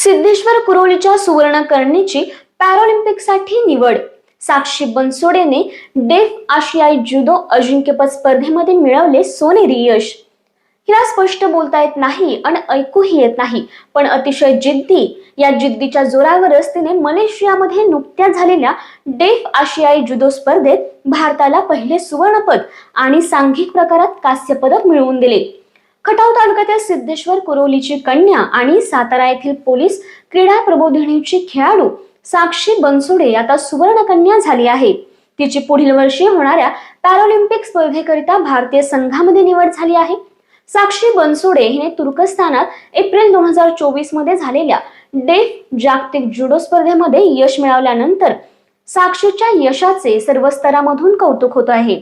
सिद्धेश्वर कुरोलीच्या सुवर्णकर्णीची पॅरालिम्पिकसाठी निवड. साक्षी बनसोडेने डेफ आशियाई जुदो अजिंक्यपद स्पर्धेमध्ये मिळवले सोनेरी यश. हिला स्पष्ट बोलता येत नाही आणि ऐकूही येत नाही पण अतिशय जिद्दी या जिद्दीच्या जोरावरच तिने मलेशियामध्ये नुकत्याच झालेल्या डेफ आशियाई जुदो स्पर्धेत भारताला पहिले सुवर्णपद आणि सांघिक प्रकारात कांस्य पदक मिळवून दिले. खटाव तालुक्यातील सिद्धेश्वर कुरोलीची कन्या आणि सातारा येथील पोलीस क्रीडा प्रबोधिनीची खेळाडू साक्षी बनसोडे आता सुवर्णकन्या झाली आहे. तिची पुढील वर्षी होणाऱ्या पॅरालिम्पिक स्पर्धेकरिता भारतीय संघामध्ये निवड झाली आहे. साक्षी बनसोडे हिने तुर्कस्तानात एप्रिल दोन हजार चोवीसमध्ये झालेल्या डेफ जागतिक जुडो स्पर्धेमध्ये यश मिळवल्यानंतर साक्षीच्या यशाचे सर्व स्तरामधून कौतुक होत आहे.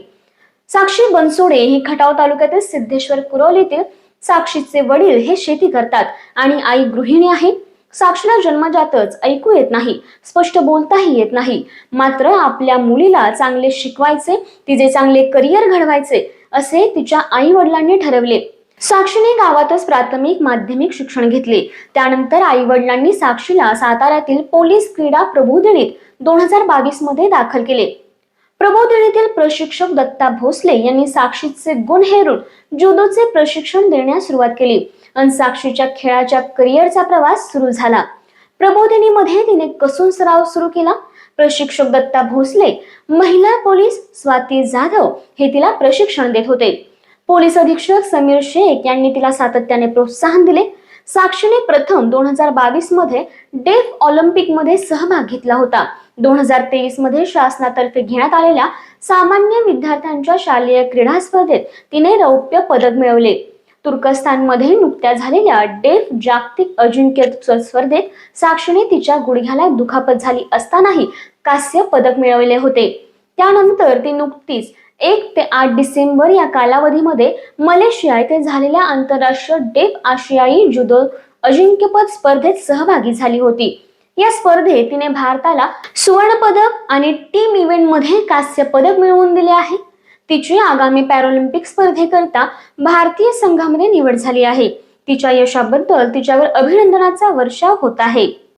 साक्षी बनसोडे ही खटाव तालुक्यातील सिद्धेश्वर कुरोलीतील साक्षीचे वडील हे शेती करतात आणि आई गृहिणी आहे. साक्षीला जन्मजातच ऐकू येत नाही स्पष्ट बोलताही येत नाही. मात्र आपल्या मुलीला चांगले शिकवायचे तिचे चांगले करिअर घडवायचे असे तिच्या आई वडिलांनी ठरवले. साक्षीने गावातच प्राथमिक माध्यमिक शिक्षण घेतले. त्यानंतर आई वडिलांनी साक्षीला साताऱ्यातील पोलीस क्रीडा प्रबोधिनीत दोन हजार बावीसमध्ये दाखल केले. प्रबोधिनीतील प्रशिक्षक दत्ता भोसले यांनी साक्षीचे गुण हेरून जुदोचे प्रशिक्षण देण्यास सुरुवात केली. आणि साक्षीच्या खेळाच्या करिअरचा प्रवास सुरू झाला. प्रबोधिनीमध्ये तिने कसून सराव सुरू केला. प्रशिक्षक दत्ता भोसले महिला पोलीस स्वाती जाधव हे तिला प्रशिक्षण देत होते. पोलीस अधीक्षक समीर शेख यांनी तिला सातत्याने प्रोत्साहन दिले. साक्षीने प्रथम दोन हजार बावीसमध्ये डेफ ऑलिम्पिकमध्ये सहभाग घेतला होता. दोन हजार तेवीसमध्ये शासनातर्फे घेण्यात आलेल्या सामान्य विद्यार्थ्यांच्या शालेय क्रीडा स्पर्धेत तिने रौप्य पदक मिळवले. तुर्कस्तानमध्ये नुकत्या झालेल्या डेफ जागतिक अजिंक्य स्पर्धेत साक्षीने तिच्या गुडघ्याला दुखापत झाली असतानाही कांस्य पदक मिळवले होते. त्यानंतर ती नुकतीच एक ते आठ डिसेंबर या कालावधीमध्ये मलेशिया येथे झालेल्या आंतरराष्ट्रीय डेफ आशियाई जुदो अजिंक्यपद स्पर्धेत सहभागी झाली होती. या स्पर्धेत तिने भारताला सुवर्ण पदक आणि टीम इव्हेंटमध्ये कांस्य पदक मिळवून दिले आहे. तिची आगामी पॅरालिम्पिक स्पर्धेकरता भारतीय संघामध्ये निवड झाली आहे. तिच्या यशाबद्दल तिच्यावर अभिनंदनाचा वर्षाव होत आहे.